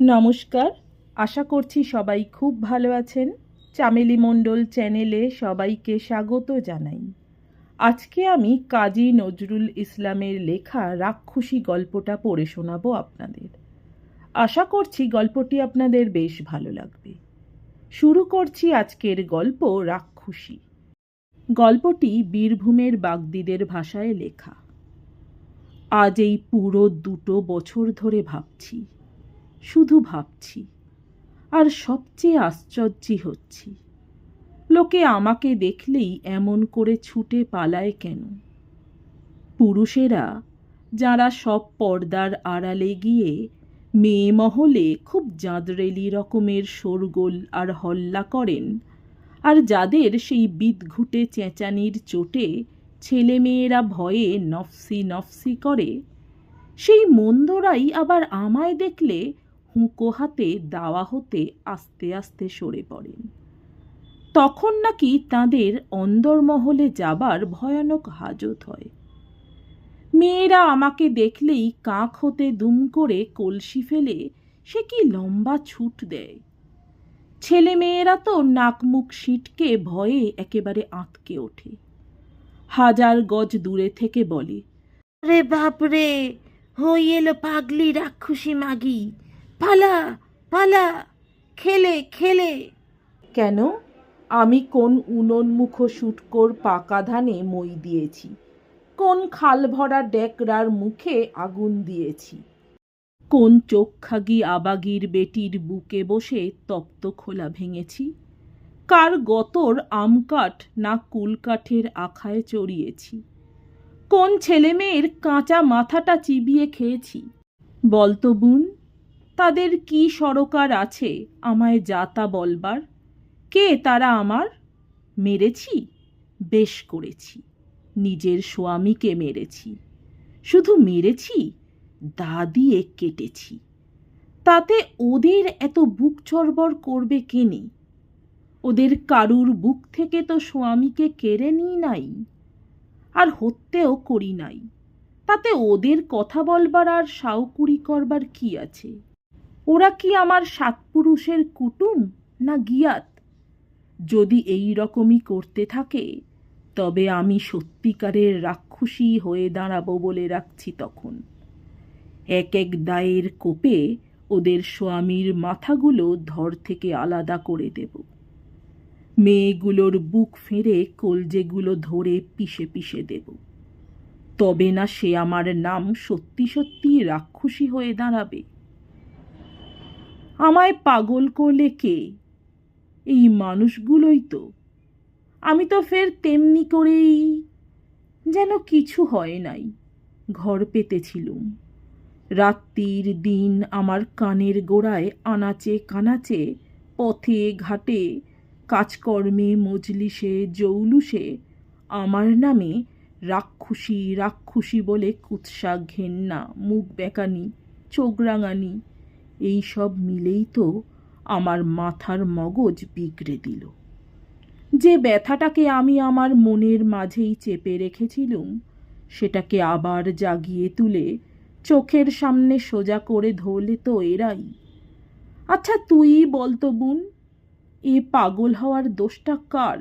নমস্কার, আশা করছি সবাই খুব ভালো আছেন। চামেলি মণ্ডল চ্যানেলে সবাইকে স্বাগত জানাই। আজকে আমি কাজী নজরুল ইসলামের লেখা রাক্ষসী গল্পটা পড়ে শোনাবো আপনাদের। আশা করছি গল্পটি আপনাদের বেশ ভালো লাগবে। শুরু করছি আজকের গল্প রাক্ষসী। গল্পটি বীরভূমের বাগদিদের ভাষায় লেখা। আজ এই পুরো দুটো বছর ধরে ভাবছি শুধু ভাবছি, আর সবচেয়ে আশ্চর্যই হচ্ছি। লোকে আমাকে দেখলেই এমন করে ছুটে পালায় কেন? পুরুষেরা, যারা সব পর্দার আড়ালে গিয়ে মেয়ে মহলে খুব জাঁদরেলি রকমের শোরগোল আর হল্লা করেন, আর যাদের সেই বিদঘুটে চেঁচানির চোটে ছেলেমেয়েরা ভয়ে নফসি নফসি করে, সেই মন্দরাই আবার আমায় দেখলে হুঁকো হাতে দাওয়া হতে আস্তে আস্তে সরে পড়েন। তখন নাকি তাদের অন্দরমহলে যাবার ভয়ানক হাজত হয়। মেয়েরা আমাকে দেখলেই কাক হতে দুম করে কলসি ফেলে সে কি লম্বা ছুট দেয়। ছেলে মেয়েরা তো নাক মুখ সিটকে ভয়ে একেবারে আঁতকে ওঠে। হাজার গজ দূরে থেকে বলে রে বাপরে হই এলো পাগলি রাক্ষসী মাগি। পালা পালা, খেলে খেলে। কেন? আমি কোন উনন্মুখ শুটকোর পাকা ধানে মই দিয়েছি। কোন খাল ভরা ডেকরার মুখে আগুন দিয়েছি। কোন চোখখাগি আবাগির বেটির বুকে বসে তপ্ত খোলা ভেঙেছি। কার গতর আমকাঠ না কুলকাঠের আখায় চড়িয়েছি। কোন ছেলেমেয়ের কাঁচা মাথাটা চিবিয়ে খেয়েছি। বলতো বুন তাদের কি সরকার আছে আমায় যাতা বলবার? কে তারা আমার? মেরেছি, বেশ করেছি, নিজের স্বামীকে মেরেছি, শুধু মেরেছি, দা দিয়ে কেটেছি। তাতে ওদের এত বুক চড়বড় করবে কেনে ওদের কারুর বুক থেকে তো স্বামীকে কেড়ে নিই নাই, আর হত্যেও করি নাই। তাতে ওদের কথা বলবার আর সাউকুরি করবার কি আছে? ওরা কি আমার সাতপুরুষের কুটুম না গিয়াত? যদি এই রকমই করতে থাকে, তবে আমি সত্যিকারের রাক্ষসী হয়ে দাঁড়াবো বলে রাখছি তখন। এক এক দায়ের কোপে ওদের স্বামীর মাথাগুলো ধর থেকে আলাদা করে দেব। মেয়েগুলোর বুক ফেরে কলজেগুলো ধরে পিষে পিষে দেব। তবে না সে আমার নাম সত্যি সত্যি রাক্ষসী হয়ে দাঁড়াবে। আমায় পাগল করলে কে? এই মানুষগুলোই তো। আমি তো ফের তেমনি করেই যেন কিছু হয় নাই, ঘর পেতেছিলুম। রাত্রির দিন আমার কানের গোড়ায় আনাচে কানাচে, পথে ঘাটে, কাজকর্মে, মজলিসে, জৌলুসে আমার নামে রাক্ষুসী রাক্ষুসী বলে কুৎসা, ঘেন্না, মুখ বেঁকানি, চোখ রাঙানি এই সব মিলেই তো আমার মাথার মগজ বিগড়ে দিল। যে ব্যথাটাকে আমি আমার মনের মাঝেই চেপে রেখেছিলুম, সেটাকে আবার জাগিয়ে তুলে চোখের সামনে সোজা করে ধরলে তো এরাই। আচ্ছা তুই বলতো বোন, এ পাগল হওয়ার দোষটা কার?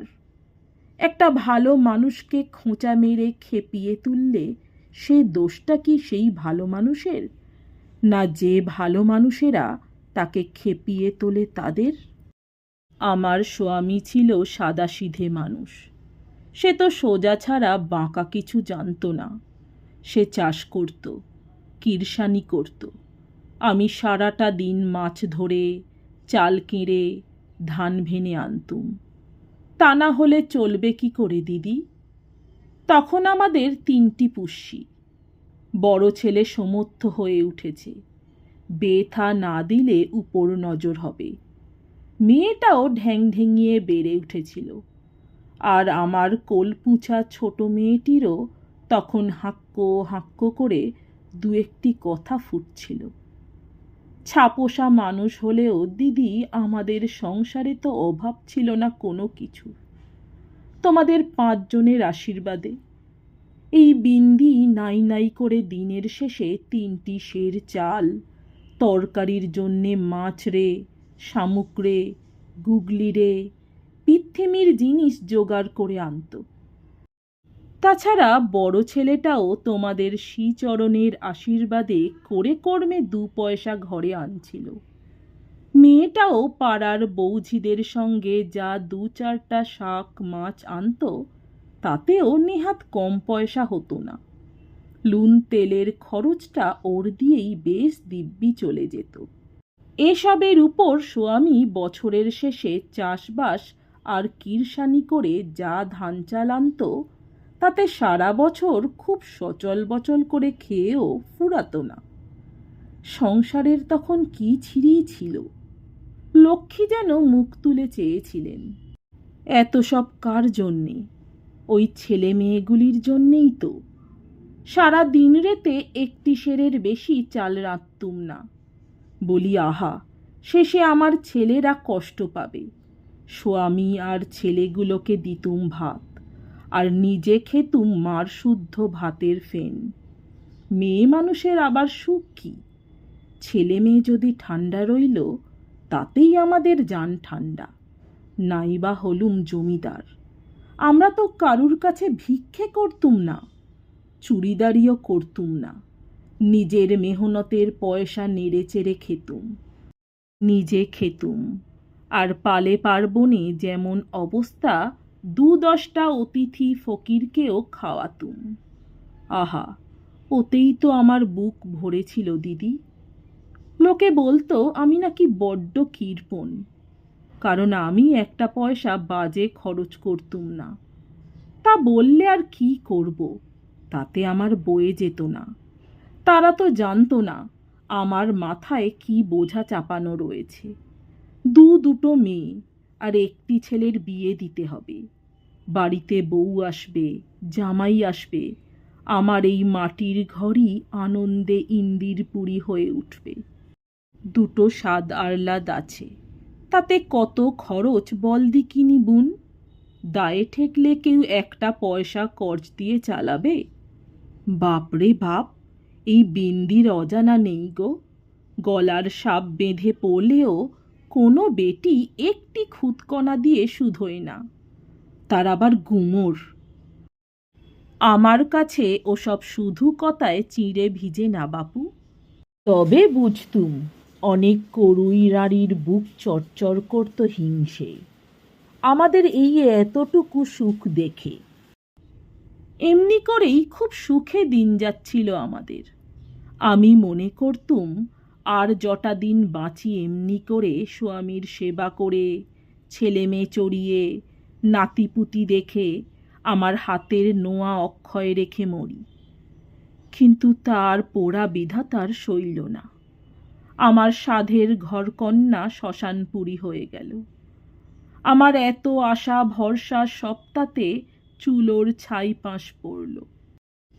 একটা ভালো মানুষকে খোঁচা মেরে খেপিয়ে তুললে সে দোষটা কি সেই ভালো মানুষের? না যে ভালো মানুষেরা তাকে খেপিয়ে তোলে তাদের? আমার স্বামী ছিল সাদাসিধে মানুষ। সে তো সোজা ছাড়া বাঁকা কিছু জানতো না। সে চাষ করত কিরসানি করত। আমি সারাটা দিন মাছ ধরে, চাল কেড়ে, ধান ভেনে আনতুম। তা না হলে চলবে কি করে দিদি? তখন আমাদের তিনটি পুষ্যি। বড় ছেলে সমর্থ হয়ে উঠেছে। বেথা না দিলে উপর নজর হবে। মেয়েটাও ঢ্যাং ঢেঙিয়ে বেড়ে উঠেছিল। আর আমার কোলপুঁছা ছোট মেয়েটিরও তখন হাক্কো হাক্কো করে দু একটি কথা ফুটছিল। ছাপোষা মানুষ হলেও দিদি আমাদের সংসারে তো অভাব ছিল না কোনো কিছু। তোমাদের পাঁচজনের আশীর্বাদে এই বিন্দি নাই নাই করে দিনের শেষে তিনটি সের চাল। তরকারির জন্যে মাছ রে, শামুক রে, গুগলি রে, পিথেমির জিনিস জোগাড় করে আনতো। তাছাড়া বড় ছেলেটাও তোমাদের শ্রীচরণের আশীর্বাদে করে কর্মে দু পয়সা ঘরে আনছিল। মেয়েটাও পাড়ার বৌঝিদের সঙ্গে যা দু চারটা শাক মাছ আনতো তাতেও নেহাত কম পয়সা হতো না। লুন তেলের খরচটা ওর দিয়েই বেশ দিব্যি চলে যেত। এসবের উপর স্বামী বছরের শেষে চাষবাস আর কিরসানি করে যা ধান চাল আনতো তাতে সারা বছর খুব সচল বচল করে খেয়েও ফুরাতো না। সংসারের তখন কি ছিঁড়িই ছিল? লক্ষ্মী যেন মুখ তুলে চেয়েছিলেন, এত সব কার জন্যে? ওই ছেলে মেয়েগুলির জন্যেই তো। সারা দিন রেতে একটি সেরের বেশি চাল রাঁধতুম না। বলি, আহা, শেষে আমার ছেলেরা কষ্ট পাবে। স্বামী আর ছেলেগুলোকে দিতুম ভাত, আর নিজে খেতুম মার শুদ্ধ ভাতের ফেন। মেয়ে মানুষের আবার সুখ কি? ছেলে মেয়ে যদি ঠান্ডা রইল, তাতেই আমাদের যান ঠান্ডা নাইবা হলুম জমিদার। আমরা তো কারুর কাছে ভিক্ষে করতুম না, চুড়িদারিও করতুম না। নিজের মেহনতের পয়সা নেড়ে চেড়ে খেতুম, নিজে খেতুম। আর পালে পার্বণে যেমন অবস্থা দু দশটা অতিথি ফকিরকেও খাওয়াতুম। আহা, ওতেই তো আমার বুক ভরেছিল দিদি। লোকে বলতো, আমি নাকি বড্ড কীর্পণ কারণ আমি একটা পয়সা বাজে খরচ করতুম না। তা বললে আর কি করব? তাতে আমার বয়ে যেত না। তারা তো জানতো না আমার মাথায় কি বোঝা চাপানো রয়েছে। দু দুটো মেয়ে আর একটি ছেলের বিয়ে দিতে হবে। বাড়িতে বউ আসবে, জামাই আসবে। আমার এই মাটির ঘরই আনন্দে ইন্দির পুরী হয়ে উঠবে। দুটো স্বাদ আহ্লাদ আছে। তাতে কত খরচ বল দিকিনি বুন? দায়ে ঠেকলে কেউ একটা পয়সা কর্জ দিয়ে চালাবে? বাপরে বাপ, এই বিন্দির অজানা নেই গো। গলার সাপ বেঁধে পড়লেও কোনো বেটি একটি খুদকণা দিয়ে শুধোয় না। তার আবার গুমোর। আমার কাছে ওসব শুধু কথায় চিঁড়ে ভিজে না বাপু। তবে বুঝতুম অনেক করুই রাড়ির বুক চরচর করত হিংসে। আমাদের এই এতটুকু সুখ দেখে। এমনি করেই খুব সুখে দিন যাচ্ছিল আমাদের। আমি মনে করতুম, আর যটা দিন বাঁচি এমনি করে স্বামীর সেবা করে, ছেলে মেয়ে চড়িয়ে, নাতিপুতি দেখে, আমার হাতের নোয়া অক্ষয় রেখে মরি। কিন্তু তার পোড়া বিধাতার সইল না। আমার সাধের ঘরকন্যা শ্মশানপুরী হয়ে গেল। আমার এত আশা ভরসা সপ্তাতে চুলোর ছাই পাঁশ পড়ল।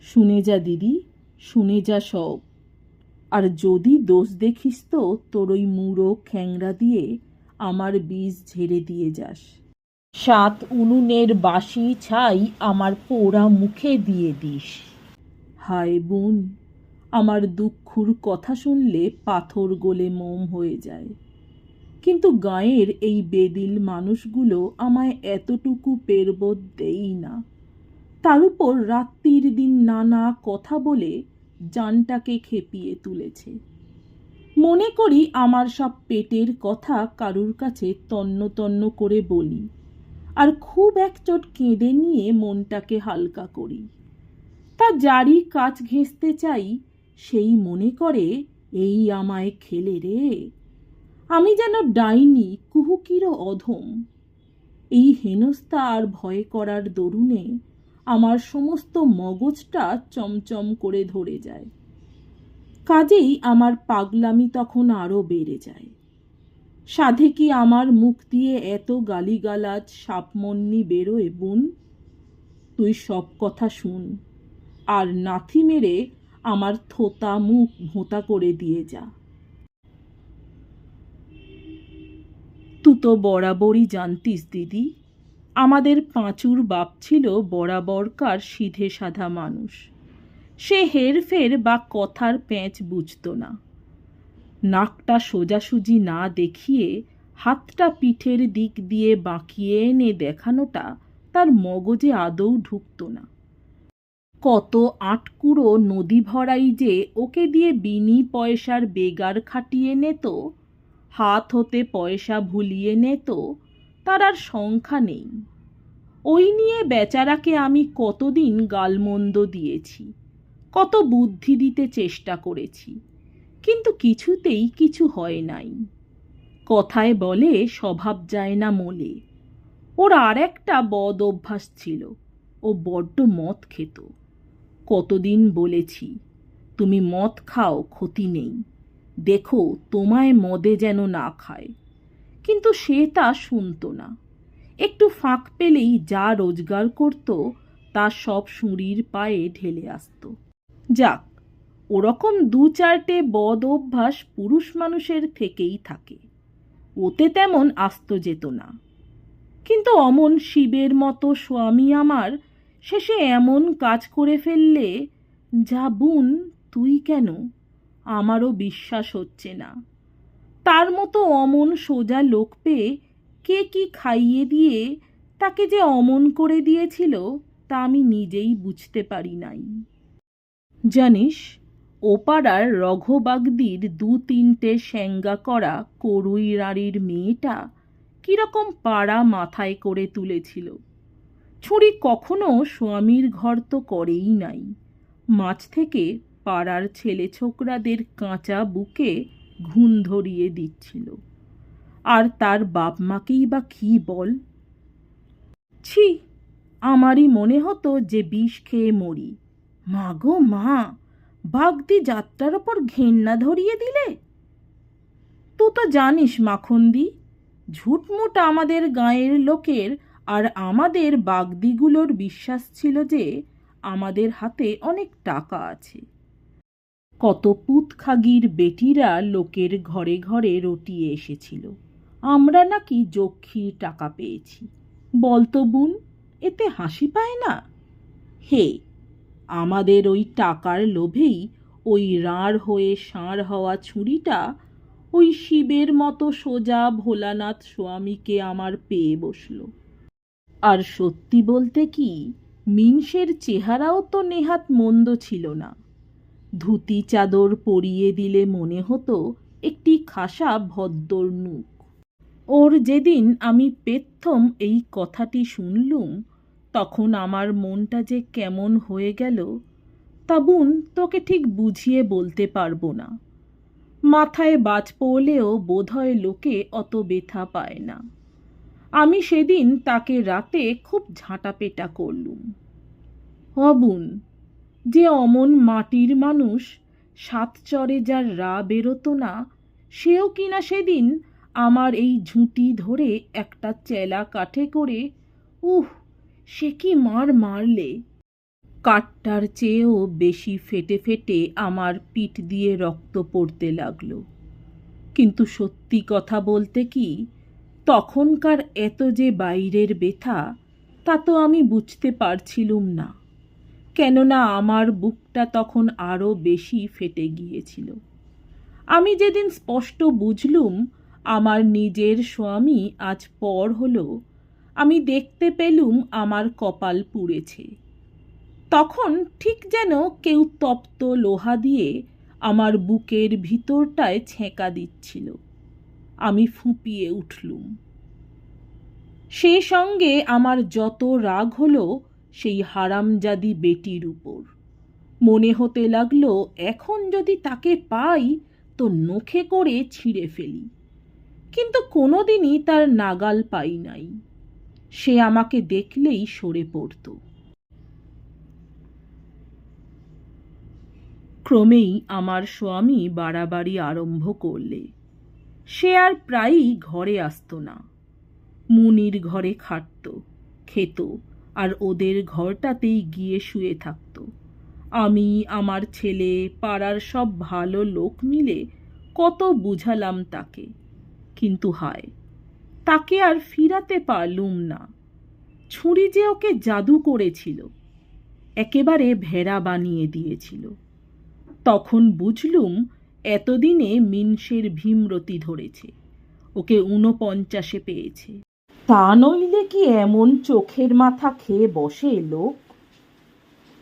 শুনে যা দিদি, শুনে যা সব। আর যদি দোষ দেখিস তো তোর ওই মুড়ো খ্যাংরা দিয়ে আমার বীজ ঝেড়ে দিয়ে যাস। সাত উনুনের বাসি ছাই আমার পোড়া মুখে দিয়ে দিস। হায় বোন আমার দুঃখুর কথা শুনলে পাথর গলে মোম হয়ে যায়। কিন্তু গাঁয়ের এই বেদিল মানুষগুলো আমায় এতটুকু পেরবোধ দেই না। তার উপর রাত্রির দিন নানা কথা বলে জানটাকে খেপিয়ে তুলেছে। মনে করি আমার সব পেটের কথা কারুর কাছে তন্ন তন্ন করে বলি আর খুব একচোট কেঁদে নিয়ে মনটাকে হালকা করি। তা যারই কাজ ঘেঁষতে চাই সেই মনে করে, এই আমায় খেলে রে। আমি যেন ডাইনি কুহুকিরও অধম। এই হেনস্থা আর ভয় করার দরুনে আমার সমস্ত মগজটা চমচম করে ধরে যায়। কাজেই আমার পাগলামি তখন আরও বেড়ে যায়। সাধে কি আমার মুখ দিয়ে এত গালিগালাজ সাপমন্নি বেরোয় বোন? তুই সব কথা শুন, আর নাথি মেরে আমার থোতা মুখ ভোঁতা করে দিয়ে যা। তু তো বরাবরই জানতিস দিদি, আমাদের পাঁচুর বাপ ছিল বরাবরকার সিধে সাধা মানুষ। সে হেরফের বা কথার প্যাঁচ বুঝতো না। নাকটা সোজাসুজি না দেখিয়ে হাতটা পিঠের দিক দিয়ে বাঁকিয়ে এনে দেখানোটা তার মগজে আদৌ ঢুকতো না। কত আটকুড়ো নদী ভরাই যে ওকে দিয়ে বিনি পয়সার বেগার খাটিয়ে নেত, হাত হতে পয়সা ভুলিয়ে নেত, তার আর সংখ্যা নেই। ওই নিয়ে বেচারাকে আমি কতদিন গালমন্দ দিয়েছি, কত বুদ্ধি দিতে চেষ্টা করেছি, কিন্তু কিছুতেই কিছু হয় নাই। কথায় বলে স্বভাব যায় না মোলে। ওর আর একটা বদ অভ্যাস ছিল, ও বড্ড মদ খেত। কতদিন বলেছি, তুমি মদ খাও, ক্ষতি নেই। দেখো, তোমায় মদে যেন না খায়। কিন্তু সে তা শুনতো না। একটু ফাঁক পেলেই যা রোজগার করত, তা সব সুঁড়ির পায়ে ঢেলে আসতো। যাক, ওরকম দু চারটে বদ অভ্যাস পুরুষ মানুষের থেকেই থাকে। ওতে তেমন আস্ত যেত না। কিন্তু অমন শিবের মতো স্বামী আমার শেষে এমন কাজ করে ফেললে যা বোন তুই কেন? আমারও বিশ্বাস হচ্ছে না। তার মতো অমন সোজা লোক পেয়ে কে কি খাইয়ে দিয়ে তাকে যে অমন করে দিয়েছিল তা আমি নিজেই বুঝতে পারি নাই। জানিস, ওপাড়ার রঘবাগদির দু তিনটে শ্যাঙ্গা করা করুই রাড়ির মেয়েটা কীরকম পাড়া মাথায় করে তুলেছিল। ছুরি কখনো স্বামীর ঘর তো করেই নাই। মাছ থেকে পাড়ার ছেলে ছোকরাদের কাঁচা বুকে ঘুণ ধরিয়ে দিচ্ছিল। আর তার বাপ মাকেই বা কি বল? ছি, আমারই মনে হতো যে বিষ খেয়ে মরি। মা গো মা, বাগদি যাত্রার ওপর ঘেন্না ধরিয়ে দিলে? তুই তো জানিস মাখন্দি, ঝুটমুট আমাদের গাঁয়ের লোকের আর আমাদের বাগদিগুলোর বিশ্বাস ছিল যে আমাদের হাতে অনেক টাকা আছে। কত পুতখাগির বেটিরা লোকের ঘরে ঘরে রটিয়ে এসেছিল। আমরা নাকি যক্ষীর টাকা পেয়েছি। বলতো বোন, এতে হাসি পায় না? হে, আমাদের ওই টাকার লোভেই ওই রাঁড় হয়ে ষাঁড় হওয়া ছুরিটা ওই শিবের মতো সোজা ভোলানাথ স্বামীকে আমার পেয়ে বসল। আর সত্যি বলতে কি, মিনসের চেহারাও তো নেহাত মন্দ ছিল না। ধুতি চাদর পরিয়ে দিলে মনে হতো একটি খাসা ভদ্দর নুক। ওর যেদিন আমি পেত্থম এই কথাটি শুনলুম, তখন আমার মনটা যে কেমন হয়ে গেল, তা বোন তোকে ঠিক বুঝিয়ে বলতে পারব না। মাথায় বাজ পড়লেও বোধহয় লোকে অত ব্যথা পায় না। আমি সেদিন তাকে রাতে খুব ঝাঁটাপেটা করলুম। অবুন যে অমন মাটির মানুষ সাত চরে যার রা বেরোতো না, সেও কিনা সেদিন আমার এই ঝুঁটি ধরে একটা চেলা কাঠে করে, উহ, সে কি মার মারলে? কাঠটার চেয়েও বেশি ফেটে ফেটে আমার পিঠ দিয়ে রক্ত পড়তে লাগল। কিন্তু সত্যি কথা বলতে কি তখনকার এত যে বাইরের ব্যথা, তা তো আমি বুঝতে পারছিলুম না। কেননা আমার বুকটা তখন আরও বেশি ফেটে গিয়েছিল। আমি যেদিন স্পষ্ট বুঝলুম, আমার নিজের স্বামী আজ পর হলো, আমি দেখতে পেলুম আমার কপাল পুড়েছে। তখন ঠিক যেন কেউ তপ্ত লোহা দিয়ে আমার বুকের ভিতরটায় ছেঁকা দিচ্ছিল। আমি ফুঁপিয়ে উঠলুম। সে সঙ্গে আমার যত রাগ হলো, সেই হারামজাদি বেটির উপর। মনে হতে লাগল, এখন যদি তাকে পাই, তো নখে করে ছিঁড়ে ফেলি। কিন্তু কোনোদিনই তার নাগাল পাই নাই। সে আমাকে দেখলেই সরে পড়ত। ক্রমেই আমার স্বামী বাড়াবাড়ি আরম্ভ করলে। সে আর প্রায়ই ঘরে আসতো না। মুনির ঘরে খাটত, খেত আর ওদের ঘরটাতেই গিয়ে শুয়ে থাকতো। আমি, আমার ছেলে, পাড়ার সব ভালো লোক মিলে কত বুঝালাম তাকে। কিন্তু হায়, তাকে আর ফিরাতে পারলুম না। ছুরি যে ওকে জাদু করেছিল, একেবারে ভেড়া বানিয়ে দিয়েছিল। তখন বুঝলুম এতদিনে মিনসের ভীমরতি ধরেছে, ওকে ঊনপঞ্চাশে পেয়েছে। তা নইলে কি এমন চোখের মাথা খেয়ে বসে লোক?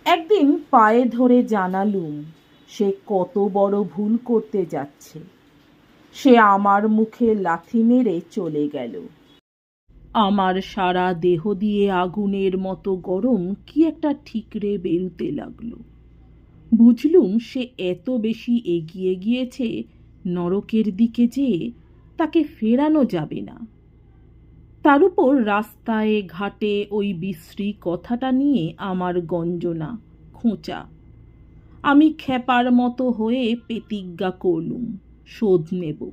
একদিন পায়ে ধরে জানালুম, সে কত বড় ভুল করতে যাচ্ছে। সে আমার মুখে লাথি মেরে চলে গেল। আমার সারা দেহ দিয়ে আগুনের মতো গরম কি একটা ঠিকরে বেরুতে লাগল। বুঝলুম সে এত বেশি এগিয়ে গিয়েছে নরকের দিকে যে তাকে ফেরানো যাবে না। তার উপর রাস্তায়, ঘাটে ওই বিশ্রী কথাটা নিয়ে আমার গঞ্জনা, খোঁচা। আমি খেপার মতো হয়ে প্রতিজ্ঞা করলুম, শোধ নেব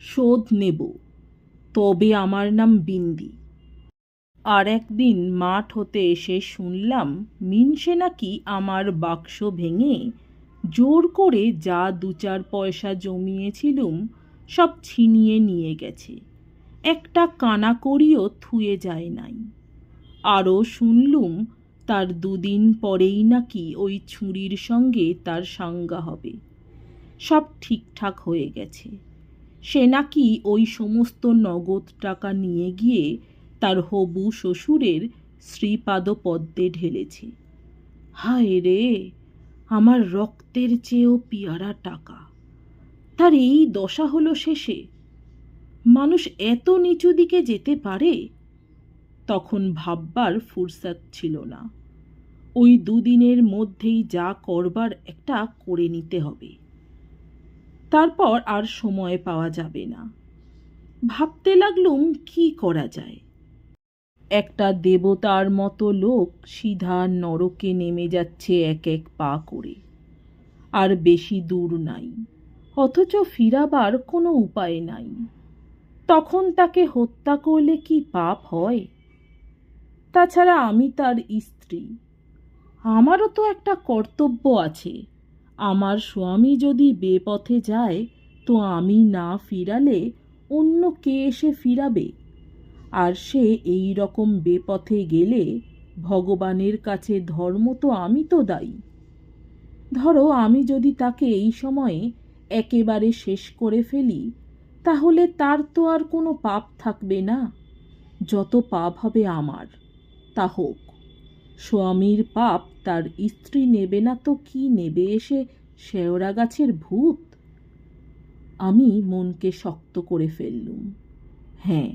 শোধ নেব। তবে আমার নাম বিন্দি। আর একদিন মাঠ হতে এসে শুনলাম, মিনসে নাকি আমার বাক্স ভেঙে জোর করে যা দু চার পয়সা জমিয়েছিলুম, সব ছিনিয়ে নিয়ে গেছে। একটা কানা করিও থুয়ে যায় নাই। আরও শুনলুম, তার দুদিন পরেই নাকি ওই ছুরির সঙ্গে তার সাঙ্গা হবে। সব ঠিকঠাক হয়ে গেছে। সে নাকি ওই সমস্ত নগদ টাকা নিয়ে গিয়ে তার হবু শ্বশুরের শ্রীপাদ পদ্মে ঢেলেছে। হায় রে, আমার রক্তের চেয়েও পিয়ারা টাকা। তার এই দশা হলো শেষে। মানুষ এত নিচু দিকে যেতে পারে? তখন ভাববার ফুরসাত ছিল না। ওই দুদিনের মধ্যেই যা করবার একটা করে নিতে হবে। তারপর আর সময় পাওয়া যাবে না। ভাবতে লাগলুম, কি করা যায়? একটা দেবতার মতো লোক সিধা নরকে নেমে যাচ্ছে এক এক পা করে। আর বেশি দূর নাই, অথচ ফিরাবার কোনো উপায় নাই। তখন তাকে হত্যা করলে কি পাপ হয়? তাছাড়া আমি তার স্ত্রী। আমারও তো একটা কর্তব্য আছে। আমার স্বামী যদি বেপথে যায়, তো আমি না ফিরালে অন্য কে এসে ফিরাবে? আর সে এই রকম বেপথে গেলে ভগবানের কাছে ধর্ম তো আমি তো দায়ী। ধরো আমি যদি তাকে এই সময়ে একেবারে শেষ করে ফেলি, তাহলে তার তো আর কোনো পাপ থাকবে না। যত পাপ হবে আমার, তা হোক। স্বামীর পাপ তার স্ত্রী নেবে না তো কি নেবে এসে শেওড়া গাছের ভূত? আমি মনকে শক্ত করে ফেললুম। হ্যাঁ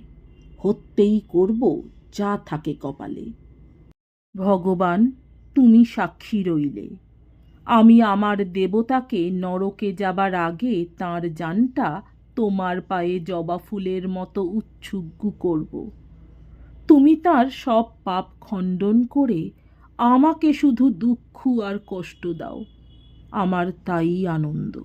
হত্যেই করব যা থাকে কপালে। ভগবান, তুমি সাক্ষী রইলে। আমি আমার দেবতাকে নরকে যাবার আগে তার জানটা তোমার পায়ে জবা ফুলের মতো উচ্ছুগ্গ করব। তুমি তার সব পাপ খণ্ডন করে আমাকে শুধু দুঃখ আর কষ্ট দাও। আমার তাই আনন্দ।